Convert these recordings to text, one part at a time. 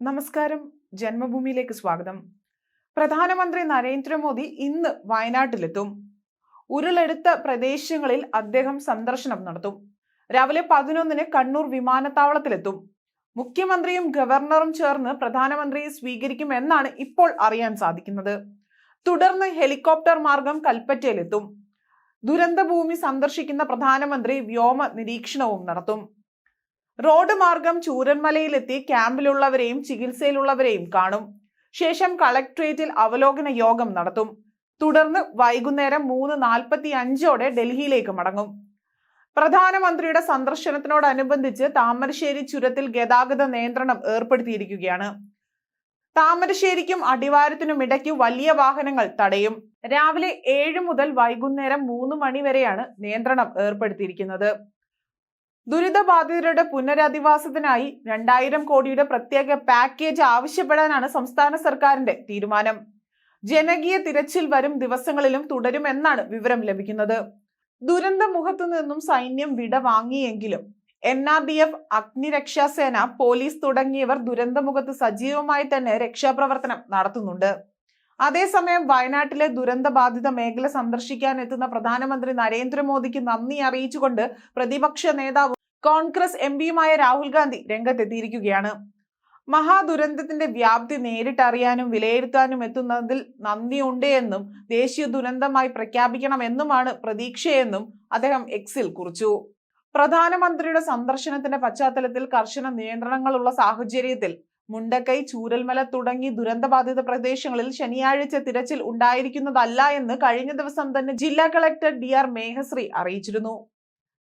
നമസ്കാരം. ജന്മഭൂമിയിലേക്ക് സ്വാഗതം. പ്രധാനമന്ത്രി നരേന്ദ്രമോദി ഇന്ന് വയനാട്ടിലെത്തും. ഉരുളെടുത്ത പ്രദേശങ്ങളിൽ അദ്ദേഹം സന്ദർശനം നടത്തും. രാവിലെ പതിനൊന്നിന് കണ്ണൂർ വിമാനത്താവളത്തിലെത്തും. മുഖ്യമന്ത്രിയും ഗവർണറും ചേർന്ന് പ്രധാനമന്ത്രിയെ സ്വീകരിക്കുമെന്നാണ് ഇപ്പോൾ അറിയാൻ സാധിക്കുന്നത്. തുടർന്ന് ഹെലികോപ്റ്റർ മാർഗം കൽപ്പറ്റയിലെത്തും. ദുരന്തഭൂമി സന്ദർശിക്കുന്ന പ്രധാനമന്ത്രി വ്യോമ നിരീക്ഷണവും നടത്തും. റോഡ് മാർഗം ചൂരന്മലയിലെത്തി ക്യാമ്പിലുള്ളവരെയും ചികിത്സയിലുള്ളവരെയും കാണും. ശേഷം കളക്ട്രേറ്റിൽ അവലോകന യോഗം നടത്തും. തുടർന്ന് വൈകുന്നേരം മൂന്ന് നാൽപ്പത്തി അഞ്ചോടെ ഡൽഹിയിലേക്ക് മടങ്ങും. പ്രധാനമന്ത്രിയുടെ സന്ദർശനത്തിനോടനുബന്ധിച്ച് താമരശ്ശേരി ചുരത്തിൽ ഗതാഗത നിയന്ത്രണം ഏർപ്പെടുത്തിയിരിക്കുകയാണ്. താമരശ്ശേരിക്കും അടിവാരത്തിനും ഇടയ്ക്ക് വലിയ വാഹനങ്ങൾ തടയും. രാവിലെ ഏഴ് മുതൽ വൈകുന്നേരം മൂന്ന് മണി വരെയാണ് നിയന്ത്രണം ഏർപ്പെടുത്തിയിരിക്കുന്നത്. ദുരിതബാധിതരുടെ പുനരധിവാസത്തിനായി രണ്ടായിരം കോടിയുടെ പ്രത്യേക പാക്കേജ് ആവശ്യപ്പെടാനാണ് സംസ്ഥാന സർക്കാരിന്റെ തീരുമാനം. ജനകീയ തിരച്ചിൽ വരും ദിവസങ്ങളിലും തുടരുമെന്നാണ് വിവരം ലഭിക്കുന്നത്. ദുരന്ത മുഖത്തു നിന്നും സൈന്യം വിട വാങ്ങിയെങ്കിലും എൻ ആർ ഡി എഫ് അഗ്നിരക്ഷാസേന പോലീസ് തുടങ്ങിയവർ ദുരന്തമുഖത്ത് സജീവമായി തന്നെ രക്ഷാപ്രവർത്തനം നടത്തുന്നുണ്ട്. അതേസമയം വയനാട്ടിലെ ദുരന്തബാധിത മേഖല സന്ദർശിക്കാൻ എത്തുന്ന പ്രധാനമന്ത്രി നരേന്ദ്രമോദിക്ക് നന്ദി അറിയിച്ചുകൊണ്ട് പ്രതിപക്ഷ നേതാവും കോൺഗ്രസ് എം പിയുമായ രാഹുൽ ഗാന്ധി രംഗത്തെത്തിയിരിക്കുകയാണ്. മഹാദുരന്തത്തിന്റെ വ്യാപ്തി നേരിട്ടറിയാനും വിലയിരുത്താനും എത്തുന്നതിൽ നന്ദിയുണ്ട് എന്നും ദേശീയ ദുരന്തമായി പ്രഖ്യാപിക്കണമെന്നുമാണ് പ്രതീക്ഷയെന്നും അദ്ദേഹം എക്സിൽ കുറിച്ചു. പ്രധാനമന്ത്രിയുടെ സന്ദർശനത്തിന്റെ പശ്ചാത്തലത്തിൽ കർശന നിയന്ത്രണങ്ങളുള്ള സാഹചര്യത്തിൽ മുണ്ടക്കൈ ചൂരൽമല തുടങ്ങി ദുരന്തബാധിത പ്രദേശങ്ങളിൽ ശനിയാഴ്ച തിരച്ചിൽ ഉണ്ടായിരിക്കുന്നതല്ല എന്ന് കഴിഞ്ഞ ദിവസം തന്നെ ജില്ലാ കളക്ടർ ഡി ആർ മേഘശ്രീ അറിയിച്ചിരുന്നു.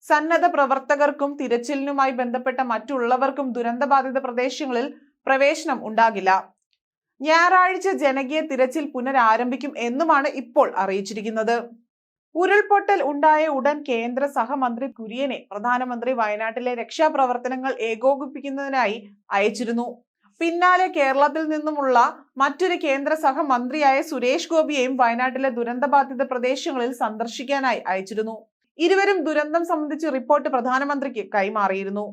സന്നദ്ധ പ്രവർത്തകർക്കും തിരച്ചിലിനുമായി ബന്ധപ്പെട്ട മറ്റുള്ളവർക്കും ദുരന്തബാധിത പ്രദേശങ്ങളിൽ പ്രവേശനം ഉണ്ടാകില്ല. ഞായറാഴ്ച ജനകീയ തിരച്ചിൽ പുനരാരംഭിക്കും എന്നുമാണ് ഇപ്പോൾ അറിയിച്ചിരിക്കുന്നത്. ഉരുൾപൊട്ടൽ ഉണ്ടായ ഉടൻ കേന്ദ്ര സഹമന്ത്രി കുര്യനെ പ്രധാനമന്ത്രി വയനാട്ടിലെ രക്ഷാപ്രവർത്തനങ്ങൾ ഏകോപിപ്പിക്കുന്നതിനായി അയച്ചിരുന്നു. പിന്നാലെ കേരളത്തിൽ നിന്നുമുള്ള മറ്റൊരു കേന്ദ്ര സഹമന്ത്രിയായ സുരേഷ് ഗോപിയെയും വയനാട്ടിലെ ദുരന്തബാധിത പ്രദേശങ്ങളിൽ സന്ദർശിക്കാനായി അയച്ചിരുന്നു. ഇരുവരും ദുരന്തം സംബന്ധിച്ച് റിപ്പോർട്ട് പ്രധാനമന്ത്രിക്ക് കൈമാറിയിരുന്നു.